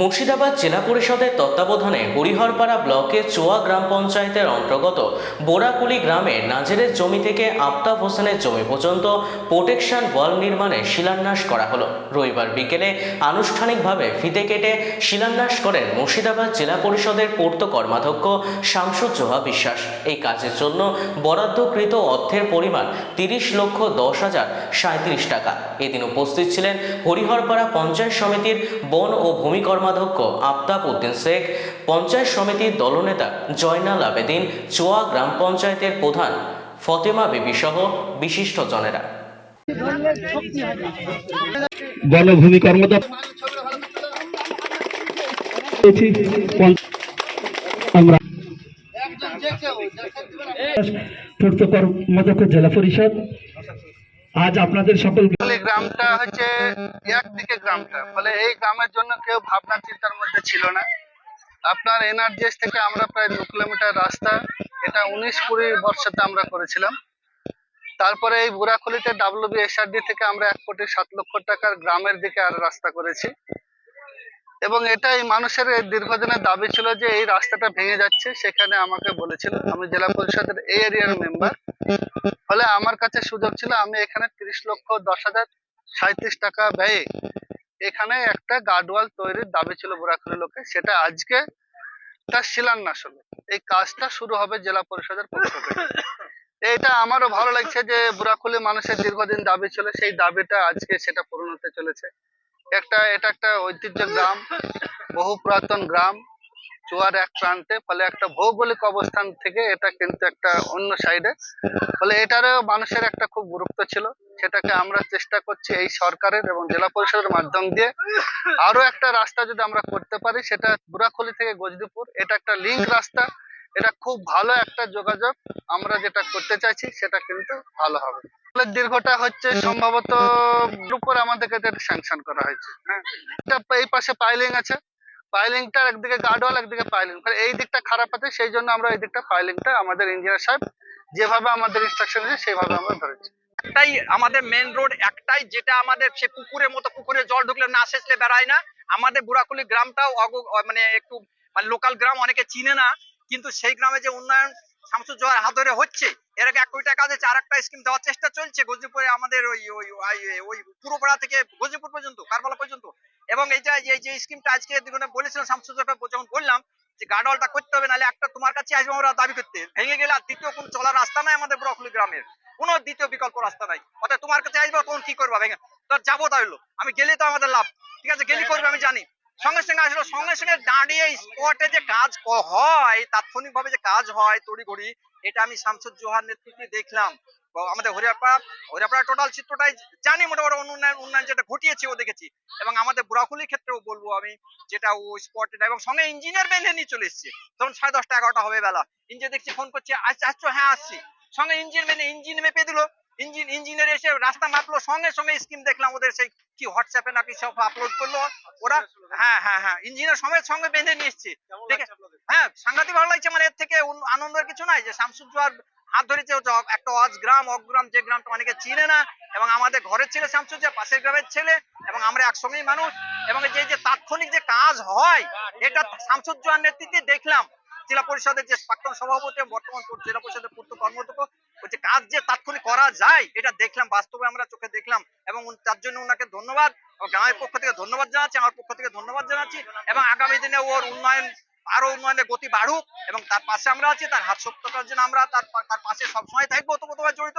মুর্শিদাবাদ জেলা পরিষদের তত্ত্বাবধানে হরিহরপাড়া ব্লকের চোয়া গ্রাম পঞ্চায়েতের অন্তর্গত বোরাকুলি গ্রামে নাজেরের জমি থেকে আফতাব হোসেনের জমি পর্যন্ত প্রোটেকশন ওয়াল নির্মাণে শিলান্যাস করা হলো। রবিবার বিকেলে আনুষ্ঠানিকভাবে ফিতে কেটে শিলান্যাস করেন মুর্শিদাবাদ জেলা পরিষদের পূর্ত কর্মাধ্যক্ষ শামসুজ্জোহা বিশ্বাস। এই কাজের জন্য বরাদ্দকৃত অর্থের পরিমাণ তিরিশ লক্ষ দশ হাজার সাঁত্রিশ টাকা। এদিন উপস্থিত ছিলেন হরিহরপাড়া পঞ্চায়েত সমিতির বন ও ভূমি কর্মাধ্যক্ষ আফতাব উদ্দিন শেখ, পঞ্চায়েত সমিতির দলনেতা জয়নাল আবেদিন, চোয়া গ্রাম পঞ্চায়েতের প্রধান ফতেমা বিবি সহ বিশিষ্ট জনেরা পূর্ত কর্মদক্ষ জেলা পরিষদ আজ আপনাদের সকল গ্রামটা হচ্ছে একদিকে গ্রামটা। ফলে এই গ্রামের জন্য কেউ ভাবনা চিন্তার মধ্যে ছিল না। আপনার এনআরজিএস থেকে আমরা প্রায় দু কিলোমিটার রাস্তা, এটা উনিশ কুড়ি বর্ষতে আমরা করেছিলাম। তারপরে এই বুড়াখলিতে ডাব্লিউবি এসআরডি থেকে আমরা এক কোটি সাত লক্ষ টাকার গ্রামের দিকে আর রাস্তা করেছি। এবং এটাই মানুষের দীর্ঘদিনের দাবি ছিল যে এই রাস্তাটা ভেঙে যাচ্ছে, সেখানে আমাকে বলেছিল। আমি জেলা পরিষদের এই এরিয়ার মেম্বার। ফলে আমার কাছে সুযোগ ছিল, আমি এখানে তিরিশ লক্ষ দশ হাজার সাঁত্রিশ টাকা ব্যয়ে এখানে একটা গার্ডওয়াল তৈরির দাবি ছিল বুড়াখুলি লোকে সেটা আজকে তার শিলান্যাস হলো এই কাজটা শুরু হবে জেলা পরিষদের পক্ষ থেকে। এইটা আমারও ভালো লাগছে যে বুড়াখুলি মানুষের দীর্ঘদিন দাবি ছিল, সেই দাবিটা আজকে সেটা পূরণ হতে চলেছে। একটা, এটা একটা ঐতিহ্য গ্রাম, বহু পুরাতন গ্রাম চুয়ার এক প্রান্তে, ফলে একটা ভৌগোলিক অবস্থান থেকে এটা কিন্তু একটা অন্য সাইডে ফলে এটারও মানুষের একটা খুব গুরুত্ব ছিল। সেটাকে আমরা চেষ্টা করছি এই সরকারের এবং জেলা পরিষদের মাধ্যম দিয়ে। আরও একটা রাস্তা যদি আমরা করতে পারি, সেটা বুড়াখলি থেকে গজদিপুর। এটা একটা লিঙ্ক রাস্তা। এটা খুব ভালো একটা যোগাযোগ আমরা যেটা করতে চাইছি, সেটা কিন্তু ভালো হবে। দীর্ঘটা হচ্ছে সম্ভবত উপর আমাদেরকে স্যাংশন করা হয়েছে। হ্যাঁ। এটা এই পাশে পাইলিং আছে। পাইলিংটার একদিকে গার্ডওয়াল একদিকে পাইলিং এই দিকটা খারাপ আছে, সেই জন্য আমরা এই দিকটা পাইলিংটা আমাদের ইঞ্জিনিয়ার সাহেব যেভাবে আমাদের ইনস্ট্রাকশন আছে সেইভাবে আমরা ধরেছি। একটাই আমাদের মেন রোড একটাই যেটা আমাদের, সে পুকুরের মতো পুকুরে জল ঢুকলে না সেচলে বেড়ায় না। আমাদের বুড়াকুলি গ্রামটাও মানে একটু মানে লোকাল গ্রাম অনেকে চিনে না, কিন্তু সেই গ্রামে যে উন্নয়ন শামসুর জোয়ার হাত ধরে হচ্ছে এর আগে এক কোটি টাকা আছে আর একটা স্কিম দেওয়ার চেষ্টা চলছে গজিপুরে আমাদের ওই ওই, ওই- ওই পুরোপাড়া থেকে গজিপুর পর্যন্ত, কারবালা পর্যন্ত। এবং এই যে এই যে স্কিমটা আজকে দিনে বলেছিলাম শামসুর জোয়ারকে যখন বললাম যে গার্ডওয়ালটা করতে হবে, নাহলে একটা তোমার কাছে আসবে আমরা দাবি করতে। ভেঙে গেলে দ্বিতীয় কোন চলার রাস্তা নাই আমাদের বুড়াকুলি গ্রামের। কোনো দ্বিতীয় বিকল্প রাস্তা নাই। অর্থাৎ তোমার কাছে আসবে, তখন কি করবা? ভেঙে, তো যাব তাহলে। আমি গেলে তো আমাদের লাভ। ঠিক আছে, গেলি করবে, আমি জানি। সঙ্গে সঙ্গে আসলো, সঙ্গে সঙ্গে দাঁড়িয়ে স্পটে যে কাজ হয় তাৎক্ষণিক ভাবে যে কাজ হয়, তড়িঘড়ি এটা আমি শামসুদ জোহার নেতৃত্বে দেখলাম আমাদের হরিয়াপাড়া হরিয়াপাড়া টোটাল চিত্রটাই জানি মোটামুটি উন্নয়ন উন্নয়ন যেটা ঘটিয়েছে ও দেখেছি। এবং আমাদের বুড়াকুলির ক্ষেত্রেও বলব আমি যেটা ও স্পটে এবং সঙ্গে ইঞ্জিনিয়ার বেঁধে নিয়ে চলে এসছে। তখন সাড়ে দশটা, এগারোটা হবে বেলা। ইঞ্জিনিয়ার দেখছি ফোন করছে আচ্ছা আসছো হ্যাঁ আসছি। সঙ্গে ইঞ্জিন মেনে ইঞ্জিন মেপে দিল। ইঞ্জিন ইঞ্জিনিয়ার এসে রাস্তা মাপলো সঙ্গে সঙ্গে স্কিম দেখলাম ওদের সেই কি হোয়াটসঅ্যাপে নাকি সব আপলোড করল। ওরা হ্যাঁ হ্যাঁ হ্যাঁ ইঞ্জিনিয়ার সমেত সঙ্গে বেঁধে নিয়ে এসছে। দেখে হ্যাঁ সাংঘাতিক ভালো লাগছে মানে এর থেকে আনন্দের কিছু নাই যে শামসুজ্জোয়ার হাত ধরেছে একটা অজ গ্রাম অগ্রাম যে গ্রামটা অনেকে চিনে না এবং আমাদের ঘরের ছেলে শামসুজ্জোয়া পাশের গ্রামের ছেলে এবং আমরা একসঙ্গেই মানুষ এবং যে যে তাৎক্ষণিক যে কাজ হয় এটা শামসুজ্জোয়ার নেতৃত্বে দেখলাম। জেলা পরিষদের যে প্রাক্তন সভাপতি বর্তমান জেলা পরিষদের পূর্ত কর্মরত ওই যে কাজ যে তাৎক্ষণিক করা যায়, এটা দেখলাম, বাস্তবে আমরা চোখে দেখলাম। এবং তার জন্য ওনাকে ধন্যবাদ। গ্রামের পক্ষ থেকে ধন্যবাদ জানাচ্ছি, আমার পক্ষ থেকে ধন্যবাদ জানাচ্ছি। এবং আগামী দিনে ওর উন্নয়ন আরও উন্নয়নের গতি বাড়ুক। এবং তার পাশে আমরা আছি, তার হাত শক্ত করার জন্য আমরা তার পাশে সবসময় থাকব। ওতপ্রোতভাবে জড়িত।